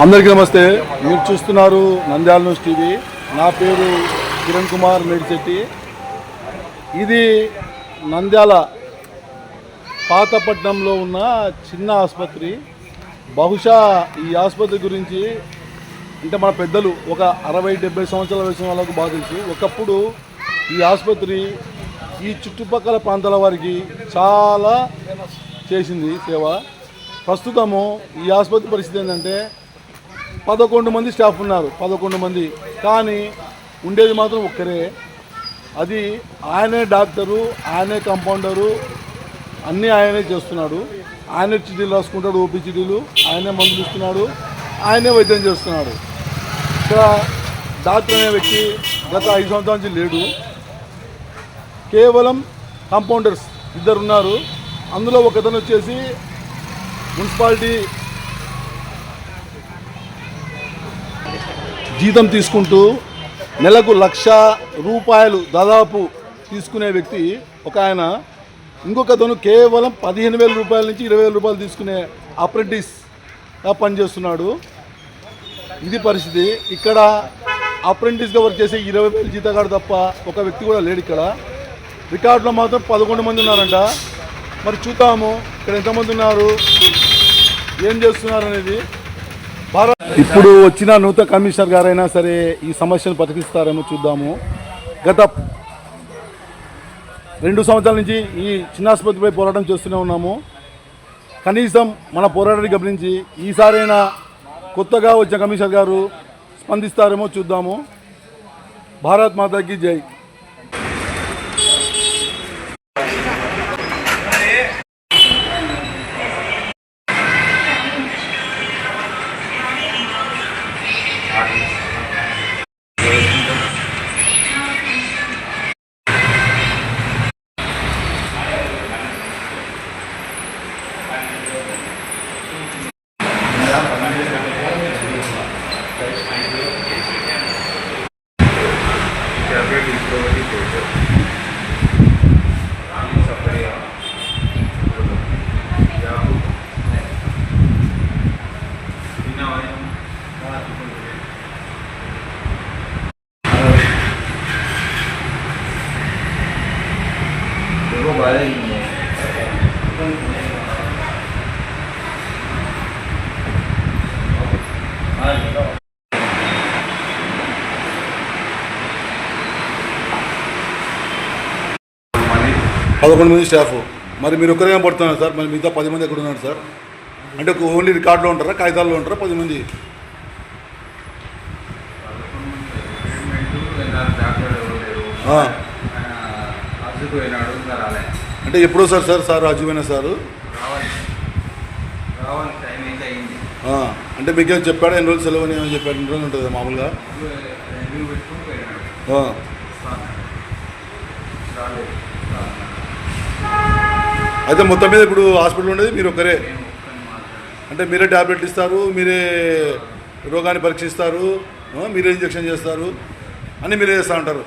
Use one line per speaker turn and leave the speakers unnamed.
అందరికీ నమస్తే. మీరు చూస్తున్నారు నంద్యాల న్యూస్ టీవీ. నా పేరు కిరణ్ కుమార్ మేడిశెట్టి. ఇది నంద్యాల పాతపట్నంలో ఉన్న చిన్న ఆసుపత్రి. బహుశా ఈ ఆసుపత్రి గురించి అంటే మన పెద్దలు ఒక అరవై డెబ్బై సంవత్సరాల వయసు వాళ్ళకు బాగా తెలుసు. ఒకప్పుడు ఈ ఆసుపత్రి ఈ చుట్టుపక్కల ప్రాంతాల వారికి చాలా చేసింది సేవ. ప్రస్తుతము ఈ ఆసుపత్రి పరిస్థితి ఏంటంటే పదకొండు మంది స్టాఫ్ ఉన్నారు పదకొండు మంది. కానీ ఉండేది మాత్రం ఒక్కరే. అది ఆయనే డాక్టరు ఆయనే కంపౌండరు అన్నీ ఆయనే చేస్తున్నాడు. ఆయనే చిటీలు రాసుకుంటాడు ఓపీ చిటీలు ఆయనే మందులు ఇస్తున్నాడు ఆయనే వైద్యం చేస్తున్నాడు. ఇక్కడ డాక్టర్ అనే వ్యక్తి గత ఐదు సంవత్సరాల నుంచి లేడు. కేవలం కంపౌండర్స్ ఇద్దరు ఉన్నారు అందులో ఒకతను వచ్చేసి మున్సిపాలిటీ జీతం తీసుకుంటూ నెలకు లక్ష రూపాయలు దాదాపు తీసుకునే వ్యక్తి ఒక ఆయన. ఇంకొకతను కేవలం పదిహేను వేల రూపాయల నుంచి ఇరవై వేల రూపాయలు తీసుకునే అప్రెంటిస్గా పనిచేస్తున్నాడు. ఇది పరిస్థితి. ఇక్కడ అప్రెంటిస్గా వర్క్ చేసే ఇరవై వేలు జీతగాడు తప్ప ఒక వ్యక్తి కూడా లేడు ఇక్కడ. రికార్డులో మాత్రం పదకొండు మంది ఉన్నారంట. మరి చూద్దాము ఇక్కడ ఎంతమంది ఉన్నారు ఏం చేస్తున్నారు అనేది. ఇప్పుడు వచ్చిన నూతన కమిషనర్ గారైనా సరే ఈ సమస్యను పరిష్కరిస్తారేమో చూద్దాము. గత రెండు సంవత్సరాల నుంచి ఈ చిన్నాసుపత్రిపై పోరాటం చేస్తూనే ఉన్నాము. కనీసం మన పోరాటాన్ని గమనించి ఈసారైనా కొత్తగా వచ్చిన కమిషనర్ గారు స్పందిస్తారేమో చూద్దాము. భారత్ మాతాకి జై. పదకొండు మంది స్టాఫ్. మరి మీరు ఒక్కరే పడుతున్నారు సార్? మరి మిగతా పది మంది ఎక్కడ ఉన్నారు సార్? అంటే ఒక ఓన్లీ రికార్డులో ఉంటారా? కాగితాల్లో ఉంటారా? పది మంది? ఆ.
అడ్డుకు పోయినాడు ఇంకా రాలే.
అంటే ఎప్పుడో సార్ సార్ సార్ రాజువైనా సారు?
రావాలి. రావాలి టైం అయితే అయింది.
ఆ. అంటే మీకేం చెప్పాడా? ఎన్ని రోజులు సెలవు అని చెప్పాడు? ఎన్ని రోజులు ఉంటుంది మామూలుగా?
రివ్యూ పెట్టుకుని పోయినాడు.
ఆ.
రాలేదు.
అయితే మొత్తం మీద ఇప్పుడు హాస్పిటల్ ఉండేది మీరు ఒక్కరే?
నేను ఒక్కని మాట్లాడాను
అంటే మీరే ట్యాబ్లెట్లు ఇస్తారు మీరే రోగాన్ని పరీక్షిస్తారు ఆ, మీరే ఇంజెక్షన్ చేస్తారు అని మీరే చేస్తూ ఉంటారు.